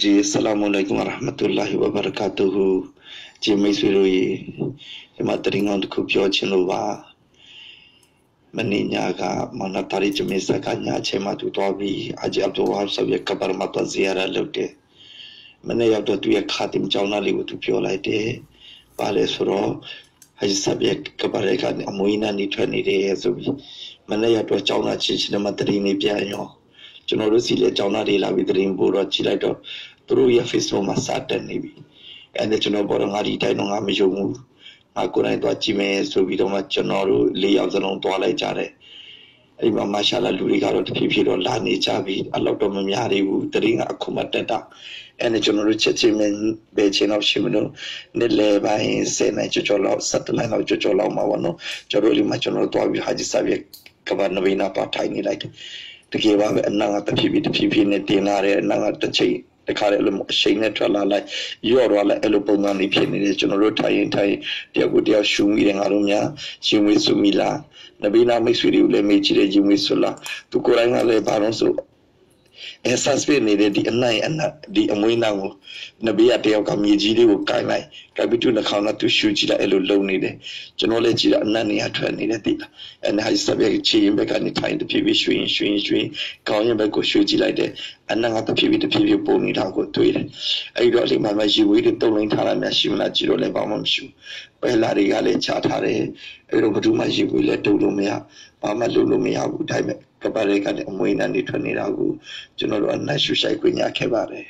ဂျီဆလာမုအလိုင်ကွမ်ရဟမတ်တူလာဟီဝဘရကာတူဟူဂျီမိတ်ဆွေတို့ရေဒီမှာတရင်ကောင်းတစ်ခုပြောချင်လို့ပါမနေ့ညကမနတာရီဂျမေစကညအချိန်မှသူတော်ပြီးအဂျီအဗ်ဒူဝါဆဘရဲ့ကဘာမတ်ဇီယာရာလုပ်တယ်မနေ့ရောက်တော့သူရဲ့ခါတင်ကြောင်းသားလေးကိုသူပြောလိုက်တယ်ပါလေဆိုတော့ဟဂျ်ဆဘရဲ့ကဘာရဲကအမွေးနာနေထွက်နေတယ်ဆိုပြီးမနေ့ရောက်တော့ကြောင်းသားချင်းချင်းမှတရင်နေပြန်ရော ကျွန်တော်တို့စီလေကြောင်းသားတွေလာပြီးတရင်ပို့တော့ကြည့်လိုက်တော့သူတို့ရဲ့ Facebook မှာစတက်နေပြီအဲ့ဒါကျွန်တော်ဘောတော့ငါဒီတိုင်းတော့ငါမယုံဘူးငါကိုယ်တိုင်သွားကြည့်မယ်ဆိုပြီးတော့မှကျွန်တော်တို့၄ယောက်စလုံးသွားလိုက်ကြတယ်အဲ့မှာမာရှာလာလူတွေကတော့တဖြည်းဖြည်းတော့လာနေကြပြီအလောက်တော့မများသေးဘူးတရင်ကအခုမှတက်တာအဲ့ဒါကျွန်တော်တို့ချက်ချင်းပဲချင်းတော့ရှိမလို့နေ့လေပိုင်း10နိုင်ကြော်ကြော်လောက်7နိုင်လောက်ကြော်ကြော်လောက်မှာပေါ့နော်ကျွန်တော်တို့ဒီမှာကျွန်တော်တို့သွားပြီးဟာဂျီဆာဘီကဘာနဗီနာပါထိုင်နေလိုက်တယ် တကယ်ပါပဲအနာကတဖြည်းဖြည်းတဖြည်းဖြည်းနဲ့တင်လာတယ်အနာကတစ်ချိန်တခါလေအဲ့လိုအရှိန်နဲ့ထွက်လာလိုက်ရော့တော့လိုက်အဲ့လိုပုံစံလေးဖြစ်နေတယ်ကျွန်တော်တို့ထိုင်ရင်ထိုင်တယောက်ကိုတယောက်ရှူမိတယ်ငါတို့များရှင်ဝေးစုမိလားနဗီနာမိတ်ဆွေတွေကိုလည်းမေးကြည့်တယ်ရှင်ဝေးစုလားသူကိုယ်တိုင်ကလည်းဘာလို့ဆို အဲဆတ်စပစ်နေတဲ့ဒီအနိုင်အနက်ဒီအမွေးနောက်ကိုနဘေးကတယောက်ကမြေကြီးလေးကိုကိုင်လိုက်ကပီတူနှခေါင်းနဲ့သူရှူကြည့်လိုက်အဲ့လိုလုံနေတယ်ကျွန်တော်လည်းကြည့်တာအနက်နေရထွက်နေတယ်တိလားအဲနာဟိစဘက်ချီရင်ဘက်ကနေထိုင်တဖြည်းဖြည်းရွှင်ရွှင်ရွှင်ခေါင်းရင်ဘက်ကိုရှူကြည့်လိုက်တယ်အနက်ကတဖြည်းဖြည်းတဖြည်းဖြည်းပုံနေတာကိုတွေ့တယ်အဲ့တော့ဒီမှာမှရီဝေးတွေတုံလိန်ထားတာများရှိမလားကြည့်တော့လည်းဘာမှမရှိဘူးပဲလာတွေကလည်းချထားတယ်အဲ့တော့ဘယ်သူမှရီဝေးလည်းတုံလို့မရဘာမှလုပ်လို့မရဘူးဒါပေမဲ့ကပ္ပရဲကနေအမွေးနဲ့နေထွက်နေတာကိုကျွန်တော်တို့အနက်ရှူဆိုင်ခွင့်ရခဲ့ပါတယ်